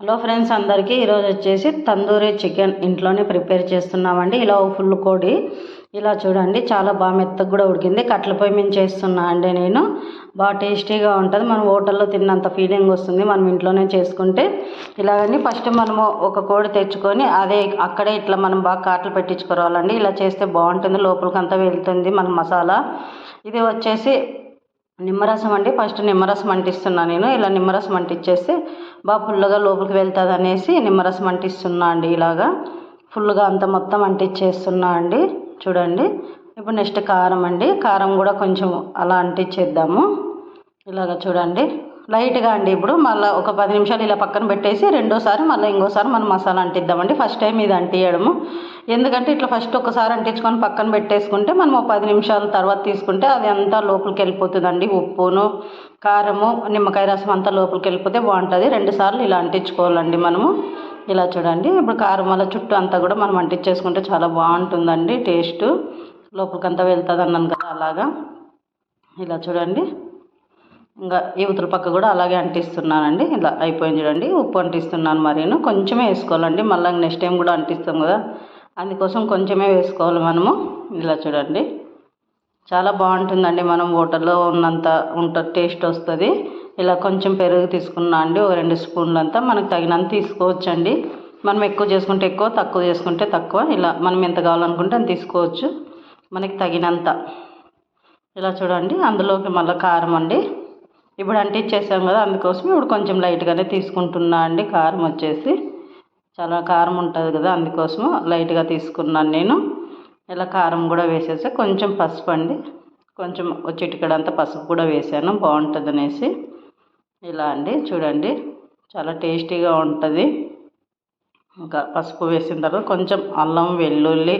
Hello friends అందరికీ ఈరోజు వచ్చేసి తందూరి చికెన్ ఇంట్లోనే ప్రిపేర్ చేస్తున్నామండి. ఇలా ఓ ఫుల్ కోడి. ఇలా చూడండి చాలా బాగా మెత్తగా కూడా ఉడికింది. కట్ల పొయ్యి మీద చేస్తున్నా అండి నేను. బాగా టేస్టీగా ఉంటుంది. మనం హోటల్లో తిన్నంత ఫీలింగ్ వస్తుంది. మనం ఇంట్లోనే చేసుకుంటే ఇలాగని ఫస్ట్ మనము ఒక కోడి తెచ్చుకొని అదే అక్కడే ఇట్లా మనం బాగా కాట్లు పెట్టించుకోవాలండి. ఇలా చేస్తే బాగుంటుంది. లోపలికి అంతా వెళ్తుంది మన మసాలా. ఇది వచ్చేసి నిమ్మరసం అండి. ఫస్ట్ నిమ్మరసం అంటిస్తున్నా నేను. ఇలా నిమ్మరసం అంటిచ్చేస్తే బాగా ఫుల్గా లోపలికి వెళ్తుంది అనేసి నిమ్మరసం అంటిస్తున్నా అండి ఇలాగా. ఫుల్గా అంత మొత్తం అంటిచ్చేస్తున్నా అండి. చూడండి. ఇప్పుడు నెక్స్ట్ కారం అండి. కారం కూడా కొంచెం అలా అంటించేద్దాము ఇలాగ చూడండి. లైట్గా అండి ఇప్పుడు. మళ్ళీ ఒక పది నిమిషాలు ఇలా పక్కన పెట్టేసి రెండోసారి మళ్ళీ ఇంకోసారి మనం మసాలా అంటిద్దామండి. ఫస్ట్ టైం ఇది అంటియడము. ఎందుకంటే ఇట్లా ఫస్ట్ ఒకసారి అంటించుకొని పక్కన పెట్టేసుకుంటే మనం ఒక పది నిమిషాల తర్వాత తీసుకుంటే అది అంతా లోపలికి వెళ్ళిపోతుందండి. ఉప్పును కారము నిమ్మకాయ రసం అంతా లోపలికి వెళ్ళిపోతే బాగుంటుంది. రెండుసార్లు ఇలా అంటించుకోవాలండి మనము. ఇలా చూడండి. ఇప్పుడు కారం వల్ల చుట్టూ అంతా కూడా మనం అంటించేసుకుంటే చాలా బాగుంటుందండి టేస్ట్. లోపలికంతా వెళ్తుంది అన్నాను కదా అలాగా. ఇలా చూడండి. ఇంకా యువతల పక్క కూడా అలాగే అంటిస్తున్నానండి. ఇలా అయిపోయింది చూడండి. ఉప్పు అంటిస్తున్నాను మరీను. కొంచెమే వేసుకోవాలండి. మళ్ళీ నెక్స్ట్ టైం కూడా అంటిస్తాం కదా. అందుకోసం కొంచెమే వేసుకోవాలి మనము. ఇలా చూడండి. చాలా బాగుంటుందండి మనం హోటల్లో ఉన్నంత ఉంట టేస్ట్ వస్తుంది. ఇలా కొంచెం పెరుగు తీసుకున్నా అండి. ఒక రెండు స్పూన్లు అంతా మనకు తగినంత తీసుకోవచ్చండి. మనం ఎక్కువ చేసుకుంటే ఎక్కువ తక్కువ చేసుకుంటే తక్కువ. ఇలా మనం ఎంత కావాలనుకుంటే అంత తీసుకోవచ్చు. మనకి తగినంత. ఇలా చూడండి. అందులోకి మళ్ళీ కారం అండి. ఇప్పుడు అంటించేసాం కదా అందుకోసం ఇప్పుడు కొంచెం లైట్గానే తీసుకుంటున్నా అండి. కారం వచ్చేసి చాలా కారం ఉంటుంది కదా అందుకోసము లైట్గా తీసుకున్నాను నేను. ఇలా కారం కూడా వేసేసి. కొంచెం పసుపు అండి. కొంచెం చిటికడంతా పసుపు కూడా వేసాను. బాగుంటుంది అనేసి. ఇలా అండి చూడండి. చాలా టేస్టీగా ఉంటుంది. ఇంకా పసుపు వేసిన తర్వాత కొంచెం అల్లం వెల్లుల్లి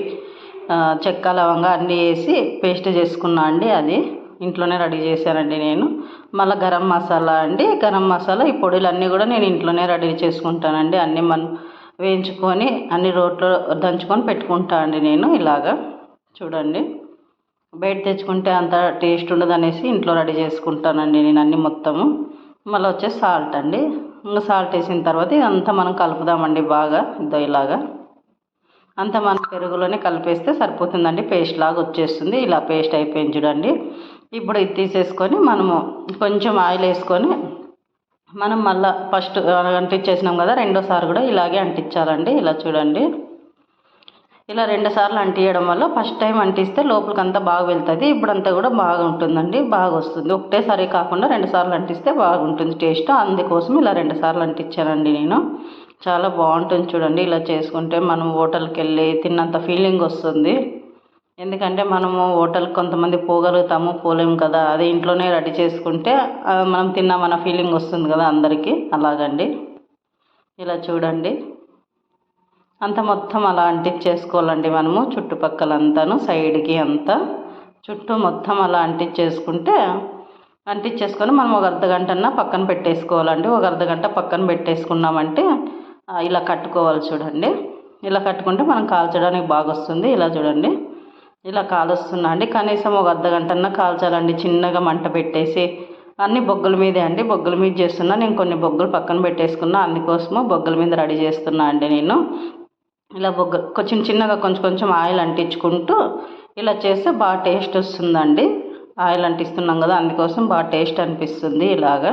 చెక్క లవంగా అన్నీ వేసి పేస్ట్ చేసుకున్నా అండి అది. ఇంట్లోనే రెడీ చేశానండి నేను. మళ్ళీ గరం మసాలా అండి. గరం మసాలా ఈ పొడిలన్నీ కూడా నేను ఇంట్లోనే రెడీ చేసుకుంటానండి. అన్నీ మనం వేయించుకొని అన్ని రోట్లో దంచుకొని పెట్టుకుంటా అండి నేను ఇలాగా. చూడండి. బయట తెచ్చుకుంటే అంత టేస్ట్ ఉండదు అనేసి ఇంట్లో రెడీ చేసుకుంటానండి నేను అన్ని మొత్తము. మళ్ళీ వచ్చేసి సాల్ట్ అండి. ఇంకా సాల్ట్ వేసిన తర్వాత ఇదంతా మనం కలుపుదామండి బాగా ఇద్దో ఇలాగా. అంతా మన పెరుగులోనే కలిపేస్తే సరిపోతుందండి. పేస్ట్ లాగా వచ్చేస్తుంది. ఇలా పేస్ట్ అయిపోయింది చూడండి. ఇప్పుడు ఇది తీసేసుకొని మనము కొంచెం ఆయిల్ వేసుకొని మనం మళ్ళీ ఫస్ట్ అంటించేసినాం కదా రెండోసారి కూడా ఇలాగే అంటించాలండి. ఇలా చూడండి. ఇలా రెండు సార్లు అంటియడం వల్ల ఫస్ట్ టైం అంటిస్తే లోపలికి అంతా బాగా వెళ్తుంది. ఇప్పుడంతా కూడా బాగా ఉంటుందండి బాగా వస్తుంది ఒకటేసారి కాకుండా రెండు సార్లు అంటిస్తే బాగుంటుంది టేస్ట్. అందుకోసం ఇలా రెండు సార్లు అంటించానండి నేను. చాలా బాగుంటుంది చూడండి ఇలా చేసుకుంటే మనం హోటల్కి వెళ్ళి తిన్నంత ఫీలింగ్ వస్తుంది. ఎందుకంటే మనము హోటల్ కొంతమంది పోగలుగుతాము పోలేము కదా. అది ఇంట్లోనే రెడీ చేసుకుంటే మనం తిన్నామన్న ఫీలింగ్ వస్తుంది కదా అందరికీ. అలాగండి. ఇలా చూడండి. అంత మొత్తం అలా అంటించేసుకోవాలండి మనము చుట్టుపక్కలంతాను సైడ్కి అంతా. చుట్టూ మొత్తం అలా అంటించేసుకుంటే అంటించేసుకొని మనం ఒక అర్ధ గంటన్నా పక్కన పెట్టేసుకోవాలండి. ఒక అర్ధ గంట పక్కన పెట్టేసుకున్నామంటే ఇలా కట్టుకోవాలి చూడండి. ఇలా కట్టుకుంటే మనం కాల్చడానికి బాగా వస్తుంది ఇలా చూడండి. ఇలా కాలుస్తున్నా అండి. కనీసం ఒక అర్ధ గంటన్నా కాల్చాలండి. చిన్నగా మంట పెట్టేసి అన్ని బొగ్గుల మీదే అండి. బొగ్గుల మీద చేస్తున్నా. నేను కొన్ని బొగ్గులు పక్కన పెట్టేసుకున్నా. అందుకోసము బొగ్గుల మీద రెడీ చేస్తున్నా అండి నేను. ఇలా బొగ్గు కొంచెం చిన్నగా కొంచెం కొంచెం ఆయిల్ అంటించుకుంటూ ఇలా చేస్తే బాగా టేస్ట్ వస్తుందండి. ఆయిల్ అంటిస్తున్నాం కదా అందుకోసం బాగా టేస్ట్ అనిపిస్తుంది ఇలాగా.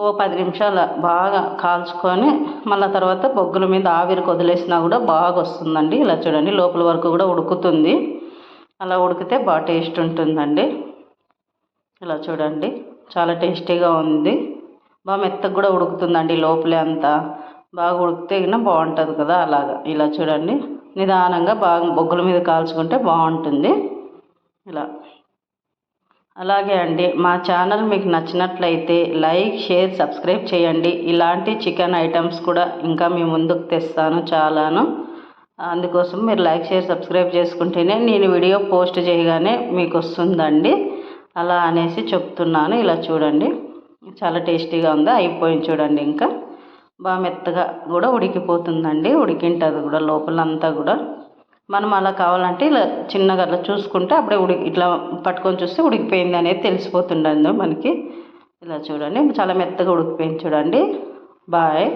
ఓ పది నిమిషాలు బాగా కాల్చుకొని మళ్ళీ తర్వాత బొగ్గుల మీద ఆవిరికి వదిలేసినా కూడా బాగా వస్తుందండి. ఇలా చూడండి లోపల వరకు కూడా ఉడుకుతుంది. అలా ఉడికితే బాగా టేస్ట్ ఉంటుందండి. ఇలా చూడండి చాలా టేస్టీగా ఉంది. బాగా మెత్తగా కూడా ఉడుకుతుందండి లోపలే అంతా. బాగా ఉడికితే బాగుంటుంది కదా అలాగా. ఇలా చూడండి నిదానంగా బాగా బొగ్గుల మీద కాల్చుకుంటే బాగుంటుంది. ఇలా. అలాగే అండి మా ఛానల్ మీకు నచ్చినట్లయితే లైక్ షేర్ సబ్స్క్రైబ్ చేయండి. ఇలాంటి చికెన్ ఐటమ్స్ కూడా ఇంకా మీ ముందుకు తెస్తాను చాలాను. అందుకోసం మీరు లైక్ షేర్ సబ్స్క్రైబ్ చేసుకుంటేనే నేను వీడియో పోస్ట్ చేయగానే మీకు వస్తుందండి. అలా అనేసి చెప్తున్నాను. ఇలా చూడండి. చాలా టేస్టీగా ఉంది? అయిపోయింది చూడండి ఇంకా. బాగా మెత్తగా కూడా ఉడికిపోతుందండి. ఉడికింటుంది కూడా లోపలంతా కూడా. మనం అలా కావాలంటే ఇలా చిన్నగా అలా చూసుకుంటే అప్పుడే ఉడికి ఇట్లా పట్టుకొని చూస్తే ఉడికిపోయింది అనేది తెలిసిపోతుండండి మనకి. ఇలా చూడండి చాలా మెత్తగా ఉడికిపోయింది చూడండి. బాయ్.